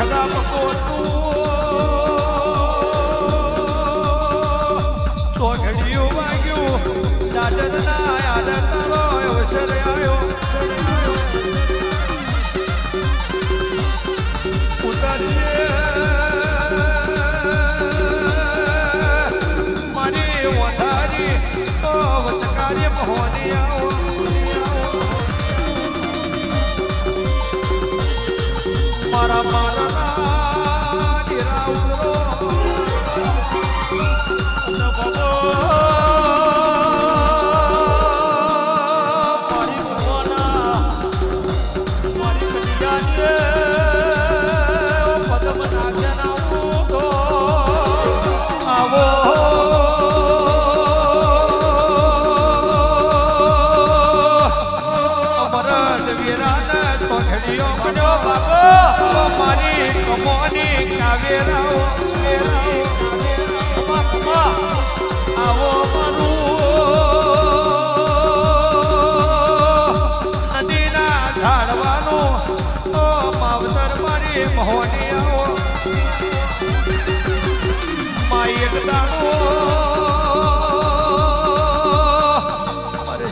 સદા પકોતું તો ઘડિયું વાગ્યું. દાદરના યાદ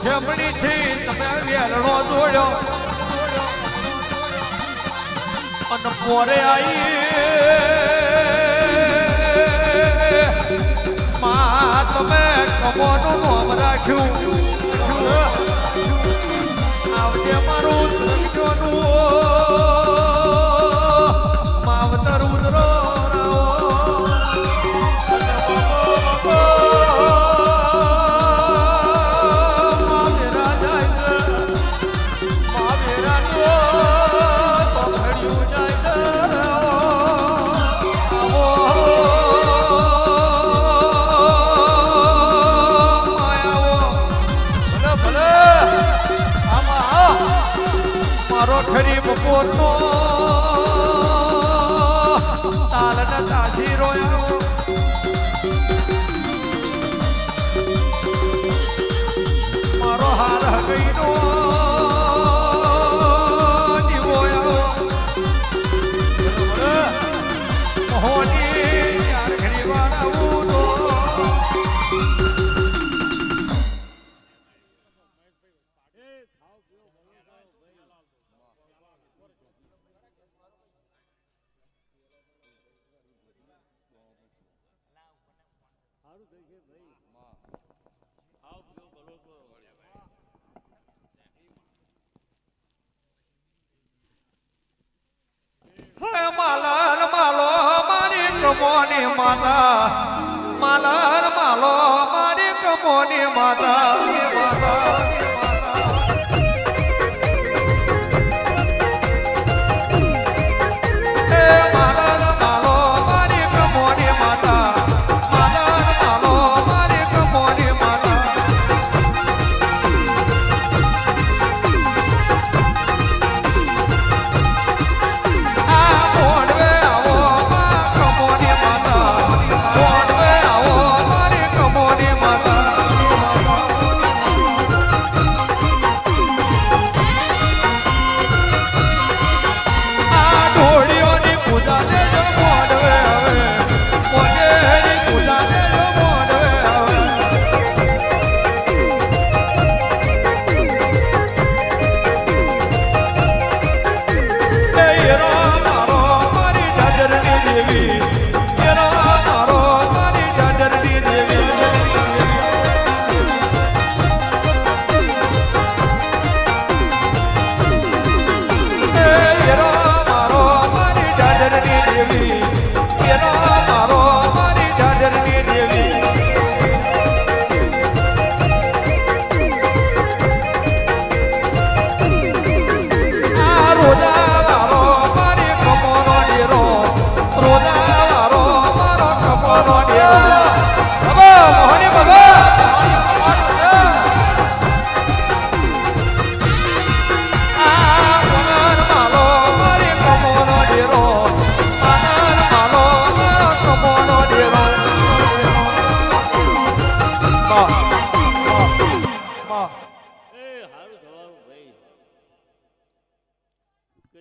જમણીથી તમે વેલણો જોડ્યો. અને પોરે આવી મા તમે કમોનું નામ રાખ્યું. I call. કમોની માતા? માલર માલો મારી કમોની માતા માતા.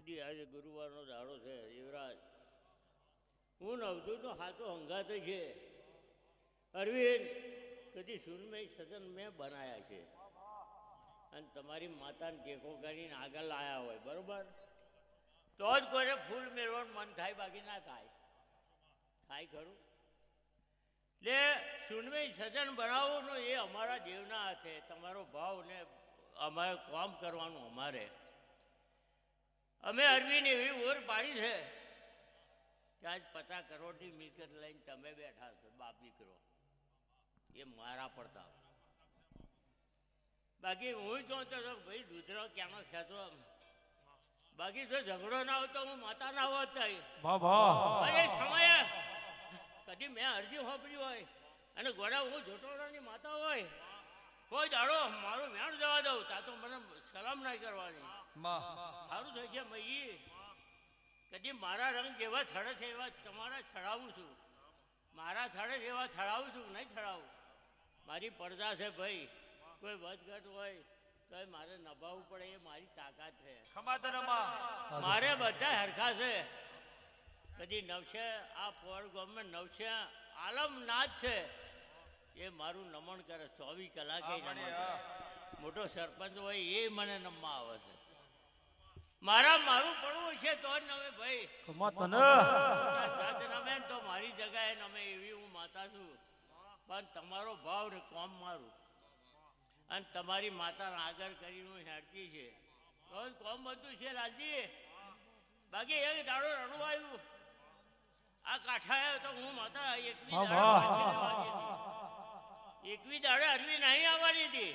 કદી આજે ગુરુવારનો દાડો છે, યુવરાજ. હું નવદૂતનો હાથો હંગાત છે. અરવિંદ, કદી સુનમય સદન મેં બનાયા છે. અને તમારી માતાને ટેકો કરીને આગળ લાયા હોય, બરોબર? તો જ કોઈને ફૂલ મેળવવાનું મન થાય, બાકી ના થાય. થાય ખરું. એટલે સુનમય સજન બનાવવાનું એ અમારા દેવના હાથે, તમારો ભાવ ને અમારે કામ કરવાનું અમારે. અમે અરબીની એવી ઓર પાડી છે કે આજ પચાસ કરોડની મિલકત લઈને તમે બેઠા છો બાપ દીકરો. એ મારા પડતા. બાકી હું જોતો તો ભાઈ દૂધરો ક્યાંનો ખેતો બાકી જો ઝઘડો ના હોય તો હું માતા ના હોત અરે સમયે કદી મેં અરજી હોપડી હોય અને ગોડા હું જોટોડાની માતા હોય. કોઈ દાડો મારું વ્યાણ જવા દઉં તા તો મને સલામ નહીં કરવાની. સારું થાય છે મયી. કદી મારા રંગ જેવા છડે છે એવા તમારા છડાવું છું. મારા છડે છે એવા છડાવું છું નહીં છડાવું મારી પડદા છે ભાઈ. કોઈ વધઘટ હોય તો મારે નભાવવું પડે એ મારી તાકાત છે. મારે બધા હરખા છે. કદી નવશે આ પોળ ગામમાં નવશે આલમનાથ છે. એ મારું નમણ કરે ચોવીસ કલાકે. મોટો સરપંચ હોય એ મને નમવા આવે છે. મારા મારું પડવું છે તો જ નમે ભાઈ. નમે તો મારી જગાએ નમે એવી હું માતા છું. પણ તમારો ભાવ ને કોમ મારું. અને તમારી માતાને આગળ કરીને હું હેડતી છે. તો જ કોમ બધું છે રાજી બાકી એક દાડો રણું આવ્યું આ કાંઠા તો હું માતા એકવી દાડે. એકવી દાડે અરવી નહીં આવવાની હતી.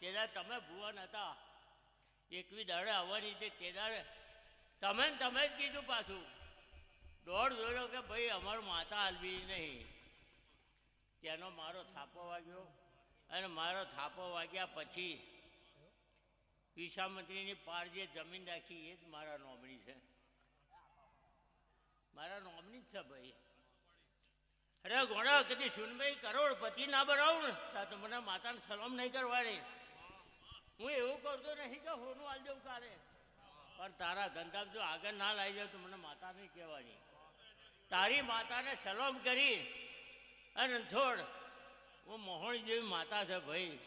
તે તમે ભુવન હતા એકવી દાડે આવવાની છે તે દાડે? તમે તમે જ કીધું પાછું. દોડ જોયો કે ભાઈ, અમારું માતા હાલવી નહીં. તેનો મારો થાપો વાગ્યો અને મારો થાપો વાગ્યા પછી વિશામંત્રીની પાર જે જમીન રાખી, એ જ મારા નોમણી છે. મારા નોમની જ છે ભાઈ. અરે ઘોડા કદી સુનભાઈ કરોડપતિ ના બનાવું ને તો મને માતાને સલામ નહીં કરવાની. હું એવું કરતો નહીં કે હોનું આલ દઉં કાલે. પણ તારા ધંધા જો આગળ ના લાવી જાવ તો મને માતા નહીં કહેવાની. તારી માતાને સલામ કરી અને છોડ, હું મોહણી જેવી માતા છે ભાઈ.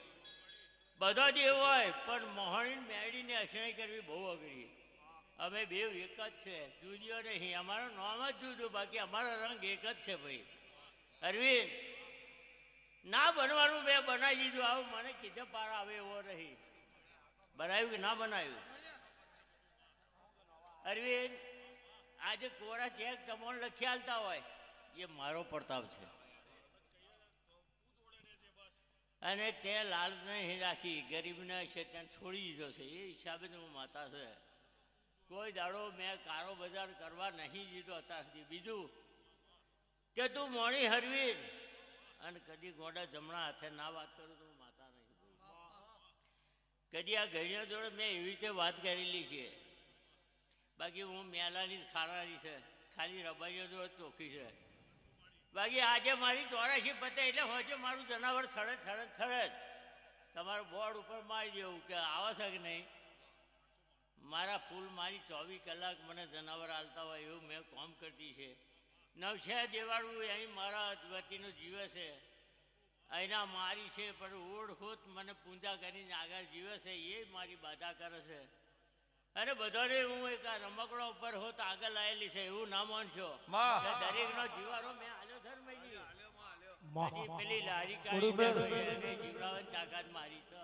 બધા દેવ હોય, પણ મોહણી મેળીને અસણી કરવી બહુ અઘરી. અમે બે એક જ છે, જુદીઓ નહીં. અમારું નામ જ જુદું, બાકી અમારો રંગ એક જ છે ભાઈ. અરવિંદ, ના બનવાનું મેં બનાવી દીધું. આવું મને કીધે પાર આવે એવો નહીં. બનાવ્યું કે ના બનાવ્યું? અરવિંદ, આજે કોરા ચેક તમને લખી આલતા હોય. એ મારો પ્રતાપ છે. અને તે લાલ નહીં રાખી, ગરીબને છે ત્યાં છોડી દીધો છે. એ હિસાબે હું માતા છે. કોઈ દાડો મેં કારો બજાર કરવા નહીં દીધો અત્યાર સુધી. બીજું, કે તું મોણી હરવી અને કદી ગોડા જમણા હાથે ના વાત કરું તો કદી આ ઘણીઓ જોડે મેં એવી રીતે વાત કરેલી છે. બાકી હું મેલાની ખાનારી છે. ખાલી રબારીઓ જોડે ચોખ્ખી છે. બાકી આજે મારી ચોરાશી પતે એટલે હોજે મારું જનાવર થડે થડે થડે જ. તમારું બોર્ડ ઉપર મારી દેવું કે આવે છે કે નહીં? મારા ફૂલ મારી ચોવીસ કલાક મને જનાવર હાલતા હોય એવું મેં કોમ કરતી છે. નવશા દેવાળું અહીં મારા વતીનું જીવે છે. અહીંના મારી છે પણ ઓળખોત મને પૂજા કરીને આગળ જીવે છે એ મારી બાધા કરે છે. અરે બધાને હું એક આ રમકડા ઉપર હોત આગળ આવેલી છે એવું ના માનશો. દરેક નો જીવારો મેં આલ્યો છે ને ભાઈજી. માં. હજી પેલી લારી કાઢી એને જીવડાવવાની તાકાત મારી છે.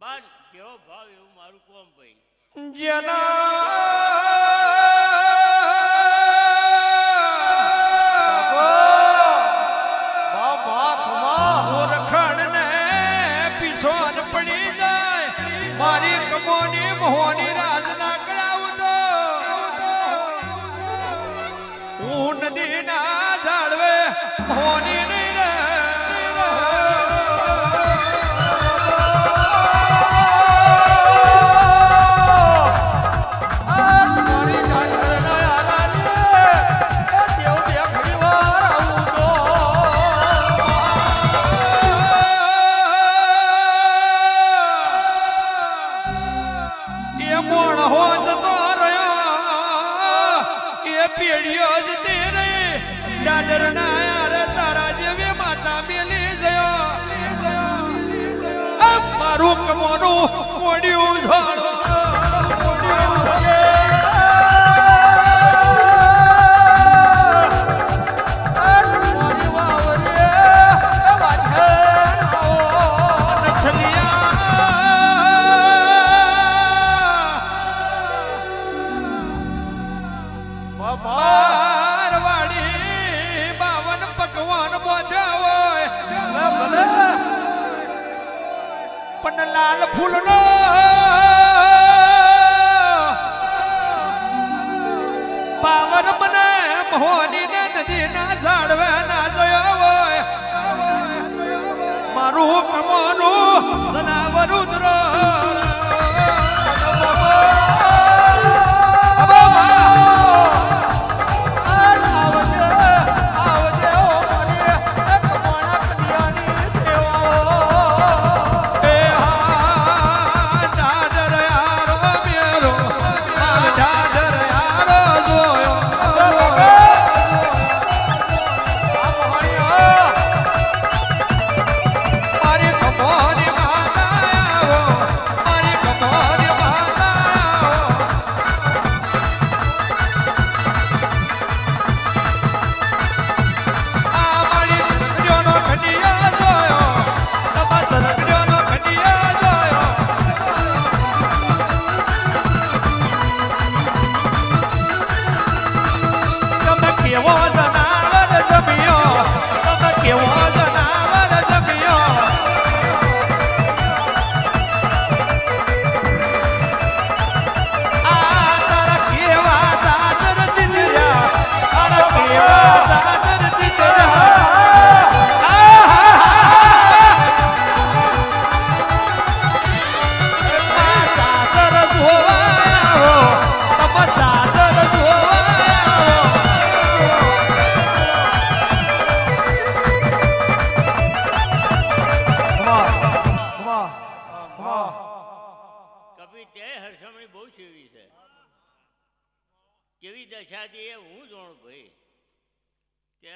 પણ જેવો ભાવ એવું મારું કોમ ભાઈ. બા પડી જાય. મારી કમોની મોહની રાજ ના કરાવું તો. હું નદીના ઝાડવે મોહની નહીં રે Oh,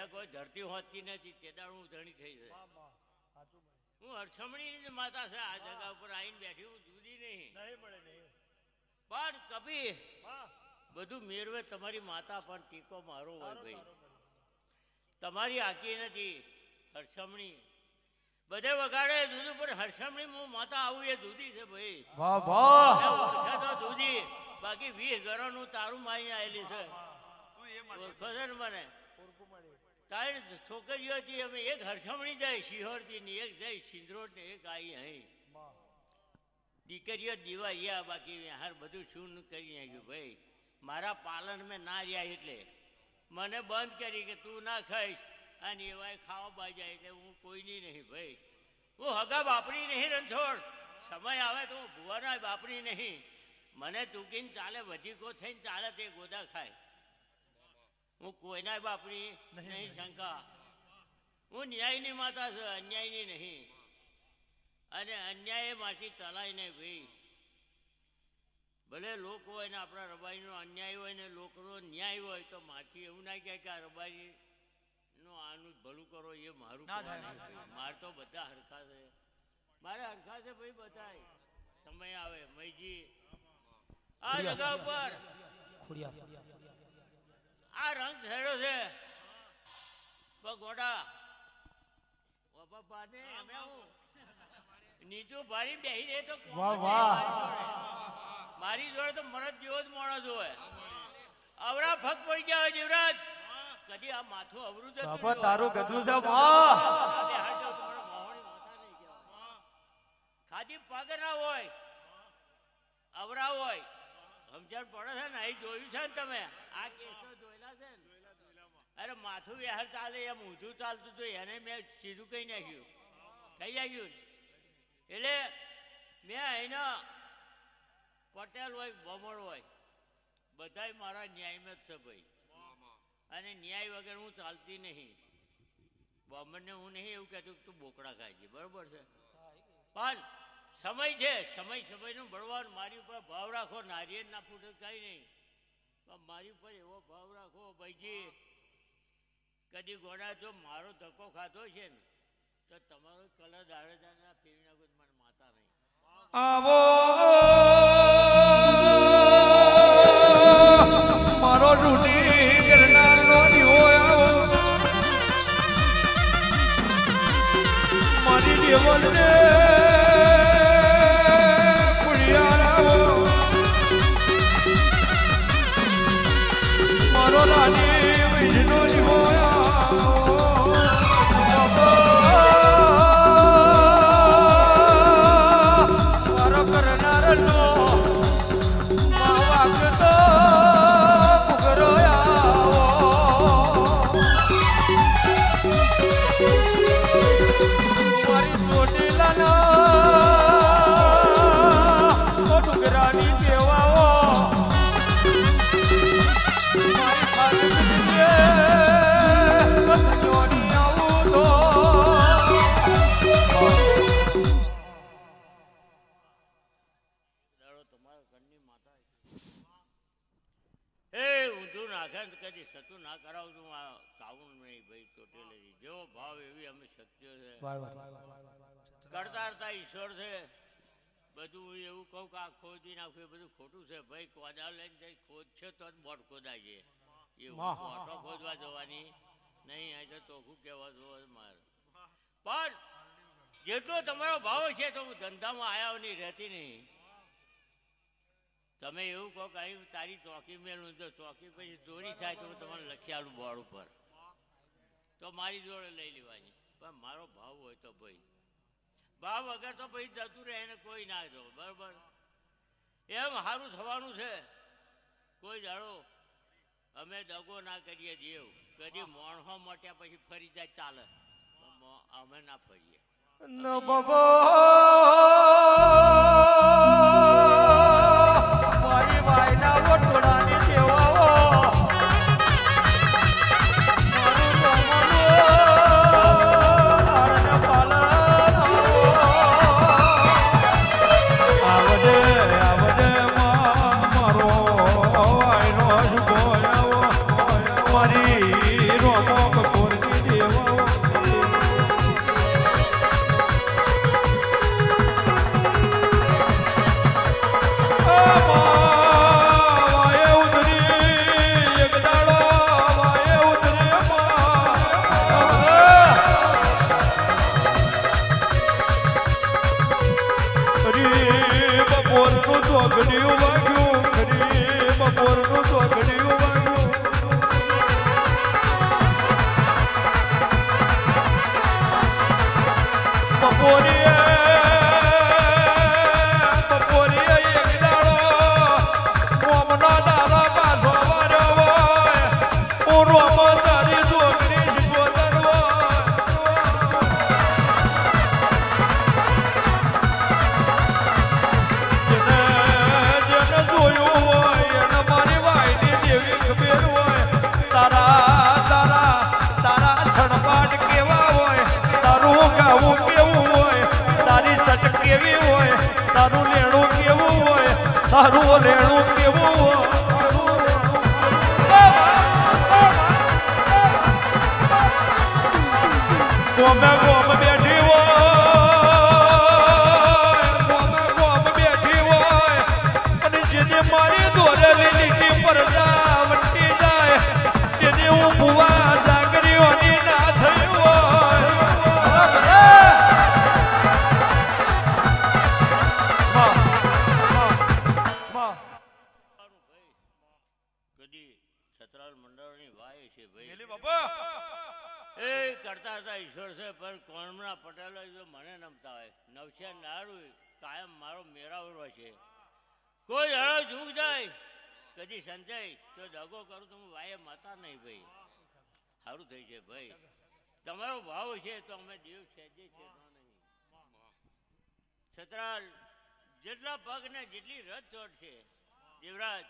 ત્યાં કોઈ ધરતી હોતી નથી તે દાડ હું ધણી થઈ છે હું હરસમણીની જ માતા છે આ જગા ઉપર આવીને બેઠી હું જુદી નહીં. પણ કભી બધું મેળવે તમારી માતા પણ ટીકો મારો હોય ભાઈ. તમારી આકી નથી હરસમણી બધે વગાડે જુદું પણ હરસમણી હું માતા આવું એ જુદી છે ભાઈ. વાહ વાહ. તો જુદી બાકી વીસ ઘરોનું તારું માઈ આવેલી છે. છે ને મને? તારી છોકરીઓ હતી અમે એક હરસમણી જાય શિહોરથી એક જાય સિંદ્રોડ ને એક આવી અહીં. દીકરીઓ દિવાળિયા બાકી હાર બધું શું કરી નાખ્યું ભાઈ. મારા પાલન મેં ના રહ્યા એટલે. મને બંધ કરી કે તું ના ખાઈશ. અને એવાય ખાવા બાજા એટલે હું કોઈની નહીં ભાઈ. હું હગા બાપરી નહીં રણછોડ. સમય આવે તો હું ભુવાના બાપરી નહીં. મને ચૂકીને ચાલે વધીકો થઈને ચાલે તે ગોદા ખાય. હું કોઈના બાપરી નહીં શંકા. હું ન્યાયની માતા છું અન્યાયની નહીં. અને અન્યાયમાંથી ચલાય નહીં ભાઈ. ભલે લોક હોય ને આપણા રબારીનો અન્યાય હોય ને લોકનો ન્યાય હોય તો માથી એવું ના કહે કે આ રબાઈ નો આનું ભલું કરો એ મારું મારે તો બધા હરખા છે. મારે હરખા છે ભાઈ બધા સમય આવે મૈજી આ જગા ઉપર. આ રંગ થયેલો છે. બાપા અમે હું? નીચું ભારી બેહી રહે તો વાહ, વાહ. મારી જોડે? તો મરદ જેવો જ માણસ હોય. અવરા ફક પડી ગયા હોય જીવરાજ. કદી આ માથું અવરું જતું બાપા તારું. ગધું છે. વાહ. ખાલી પગ ના હોય. અવરા હોય. સમજણ પડે છે ને? અહીં જોયું છે ને તમે? આ કેસો અરે માથું વેહર ચાલે, એમ ઊંધું ચાલતું હતું, એને મેં સીધું કહી નાખ્યું. કહી નાખ્યું એટલે મેં અહીંના પટેલ હોય, બમણ હોય, બધાય મારા ન્યાયમાં જ છે ભાઈ. અને ન્યાય વગર હું ચાલતી નહીં. બમણને હું નહીં એવું કહેતું તું બોકડા ખાય છે, બરોબર છે? પણ સમય છે, સમય, સમયનું ભળવાનું મારી ઉપર ભાવ રાખો નારિયેળ ના ફૂટે કઈ નહીં. પણ મારી ઉપર એવો ભાવ રાખો, ભાઈજી કદી ગોડા જો મારો ધક્કો ખાધો છે ને, તો તમારો કલર દાડે દાડે પીવી નાખો તો મને માતા નહીં. આવો. મારો રૂટી મારી દેવલ શક્તિઓ છે કરતા કરતા ઈશ્વર છે. બધું એવું કહું કે આ ખોદી નાખ્યું બધું ખોટું છે. ભાઈ કોદા લઈને જઈ ખોદ છે તો જ બોટ ખોદાય છે. એવું વાહ. ખોદવા જવાની. નહીં આ તો ચોખ્ખું કહેવા જોવો મારે. પણ જેટલો તમારો ભાવ છે તો હું ધંધામાં આવ્યા નહીં રહેતી નહીં. તમે એવું કહો કે અહીં તારી ચોકી મેળવું તો ચોકી પછી ચોરી થાય તો હું તમને લખી આવું બોર્ડ ઉપર. તો મારી જોડે લઈ લેવાની. પણ મારો ભાવ હોય તો ભાઈ. ભાવ વગર તો પછી જતું રહે, એને કોઈ ના જો બરાબર? એમ સારું થવાનું છે. કોઈ જાણો અમે દગો ના કરીએ દેવ. કદી મોણહો મોટ્યા પછી ફરી જાય, ચાલે. અમે ના ફરીએ. ન બાબો! તારું લેણું કેવું હોય? તારું લેણું કેવું હોય? ગોમે ગોમ બેઠી તો દગો કરું તો હું વાયે માતા નહીં ભાઈ. સારું થઈ છે ભાઈ. તમારો ભાવ છે તો અમે દેવ સહેજે છે નહીં. છત્રાલ, જેટલા પગ ને જેટલી રથ ચડશે, દેવરાજ,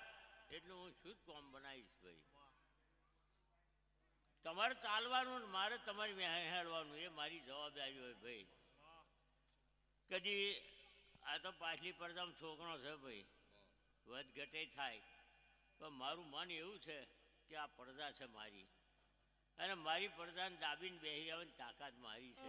એટલું હું શુદ્ધ કોમ બનાવીશ ભાઈ. તમારે ચાલવાનું મારે તમારી વહેંચાડવાનું એ મારી જવાબદારી હોય ભાઈ. કદી આ તો પાછલી પડદામાં છોકરો છે ભાઈ. વધ ઘટે થાય. પણ મારું મન એવું છે કે આ પડદા છે મારી. અને મારી પડદાને દાબીને બેસી જવાની તાકાત મારી છે.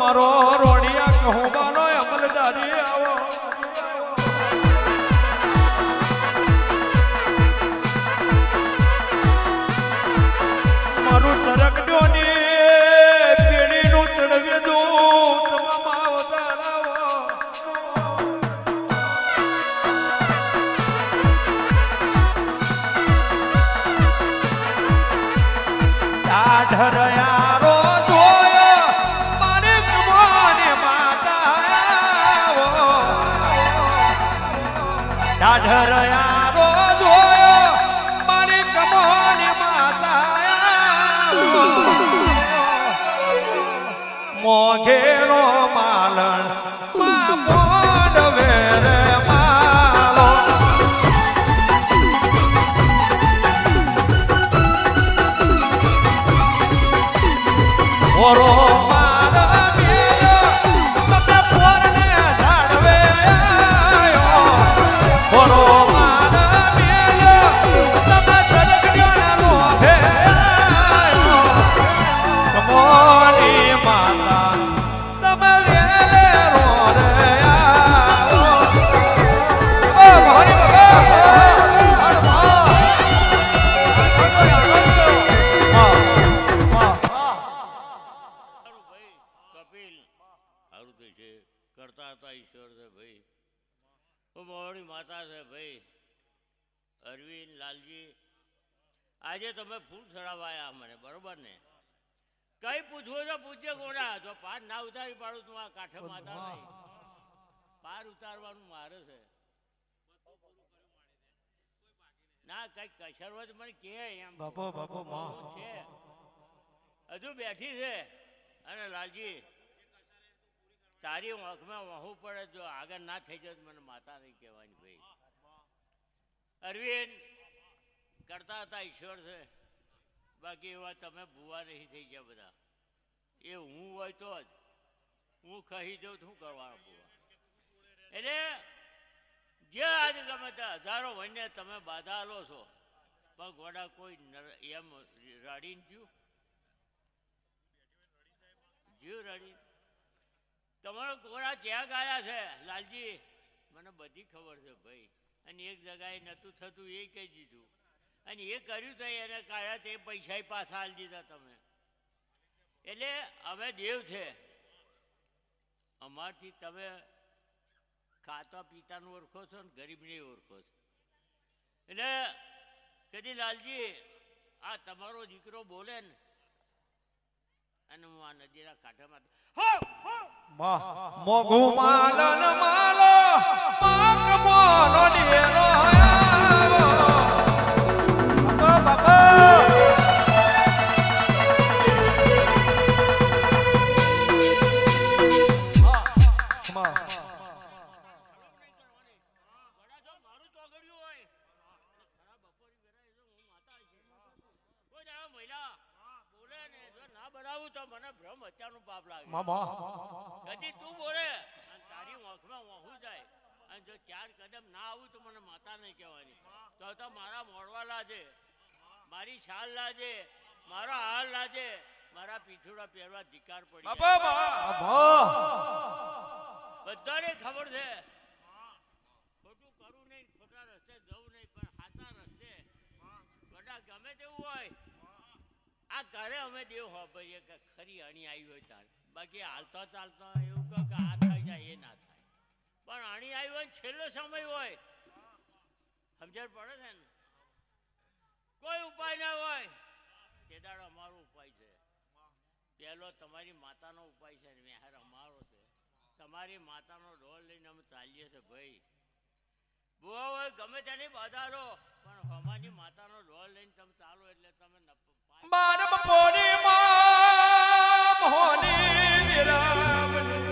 મારો રોડિયા કહુબાનો અમલદારી આવો. ના ઉતારી પાડું તું આ કાંઠે માતા નહીં. પાર ઉતારવાનું મારે છે. ના કઈ કસર હોય તો મને કે એમ. બાપો બાપો છે. હજુ બેઠી છે. અને લાલજી તારી આંખમાં વહુ પડે જો આગળ ના થઈ જાય તો મને માતા નહીં કહેવાની ભાઈ. અરવિંદ કરતા હતા ઈશ્વર છે. બાકી એવા તમે ભૂવા નહીં થઈ ગયા બધા. એ હું હોય તો જ. હું કહી દઉં શું કરવાનું બોવા એટલે જે આજે ગમે તે હજારો વન્ય તમે બાધા લો છો, પણ ગોડા કોઈ એમ રડીને જ્યું? જ્યું રડી? તમારો ઘોડા જ્યાં ગાયા છે, લાલજી, મને બધી ખબર છે ભાઈ. અને એક જગાએ નહોતું થતું, એ કહી દીધું. અને એ કર્યું તો એને કાયા તે પૈસા પાછા આલી દીધા તમે. એટલે હવે દેવ છે. અમારથી તમે ખાતા પીતાનું ઓળખો છો ને ગરીબને ઓળખો છો. એટલે કદી લાલજી, આ તમારો દીકરો બોલે ને, અને હું આ નદીના કાંઠામાં હો હો. માં મોઘું માલન માલો, પાક મોનો ડેરો પાપ લાગે. માં માં. કદી તું બોલે અને તારી આંખમાં ઓહું જાય. અને જો ચાર કદમ ના આવું તો મને માતા નહીં કહેવાની. તો તો મારા મોડવા લાજે. મારી શાલ લાજે. મારો હાલ લાજે. મારા પીછોડા પહેરવા ધિકાર પડી બધાને ખબર છે. ખોટું કરું નહીં ખોટા રસ્તે જવું નહીં પણ સાચા રસ્તે. બધા ગમે તેવું હોય. આ ઘરે અમે દેવ હોભરીએ કે ખરી અણી આવી હોય તાર. બાકી હાલતો ચાલતો એવું કહો કે આ થઈ જાય, એ ના થાય. પણ અણી આવી હોય છેલ્લો સમય હોય. સમજણ પડે છે ને? કોઈ ઉપાય ના હોય. તે દાડો અમારો ઉપાય છે. પહેલો તમારી માતાનો ઉપાય છે ને મેહાર અમારો છે. તમારી માતાનો ઢોલ લઈને અમે ચાલીએ છીએ ભાઈ. બુઆ હોય, ગમે તેની બાધારો પણ હમાની માતાનો ઢોલ લઈને તમે ચાલો એટલે તમે બારમ પોની માં મોહની વિરામની.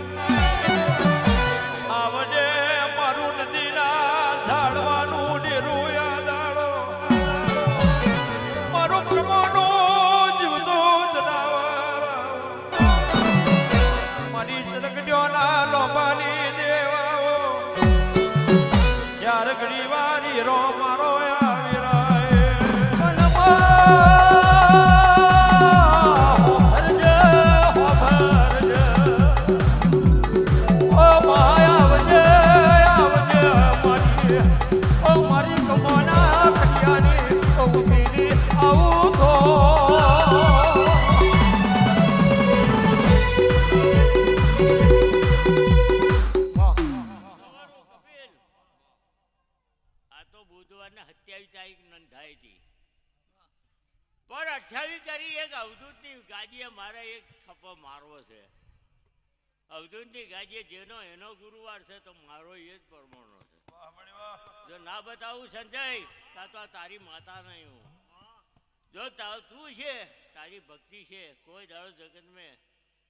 અવધૂતની ગાદીએ મારે એક થપ્પો મારવો છે. અવધૂતની ગાદીએ જેનો એનો ગુરુવાર છે તો મારો એ જ પરમાણો છે. જો ના બતાવું સંજય તા તો તારી માતા નહીં હું. જો તા- તું છે તારી ભક્તિ છે કોઈ દાડો જગત મેં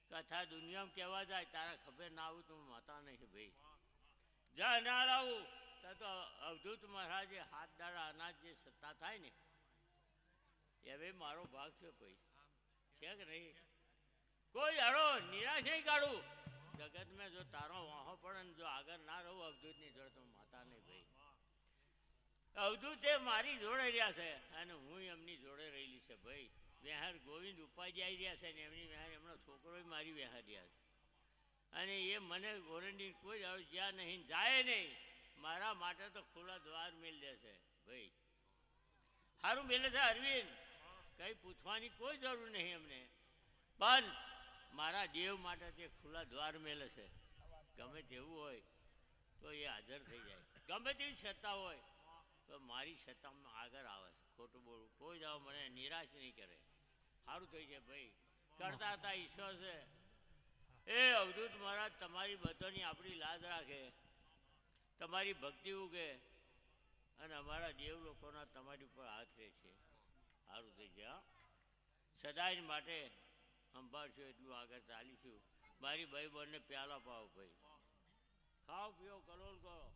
કથા દુનિયામાં કહેવા જાય તારા ખબર ના આવું તું માતા નહીં ભાઈ. જા ના લાવું. તો અવધૂત મહારાજે હાથ દાડા અનાજ જે સત્તા થાય ને. એ મારો ભાગ છે ભાઈ. છે કે નહીં? કોઈ હડો નિરાશ નહીં કાઢું. જગત મેં જો તારો વાહો પડે જો આગળ ના રહું, અવધૂતની જોડે તો માતા નહીં ભાઈ. અવધૂત એ મારી જોડે રહ્યા છે અને હું એમની જોડે રહેલી છે ભાઈ. વેહાર ગોવિંદ ઉપાધ્યાય રહ્યા છે ને એમની વેહાર એમનો છોકરો મારી વેહાર રહ્યા છે. અને એ મને ગોરંડી કોઈ દાડો જ્યાં નહીં, જાય નહીં. મારા માટે તો ખુલ્લા દ્વાર મેળ દેશે ભાઈ. સારું મેલે છે અરવિંદ. કઈ પૂછવાની કોઈ જરૂર નહીં એમને પણ મારા દેવ માટે તે ખુલ્લા દ્વાર મેલે છે. ગમે તેવું હોય તો એ હાજર થઈ જાય. ગમે તેવી સત્તા હોય તો મારી સત્તામાં આગળ આવે છે. ખોટું બોલવું કોઈ જાવ મને નિરાશ નહીં કરે. સારું થઈ જાય ભાઈ. કરતા હતા ઈશ્વર છે. એ અવધૂત મહારાજ, તમારી બધાની આપણી લાજ રાખે. તમારી ભક્તિ ઉગે અને અમારા દેવ લોકોના તમારી ઉપર હાથ રહે છે સારું થઈ જાય? સદાય માટે સંભાળશું એટલું આગળ ચાલીશું. મારી ભાઈ બહેનને પ્યાલા પાવ ભાઈ. ખાઓ, પીઓ, કલોલ કરો.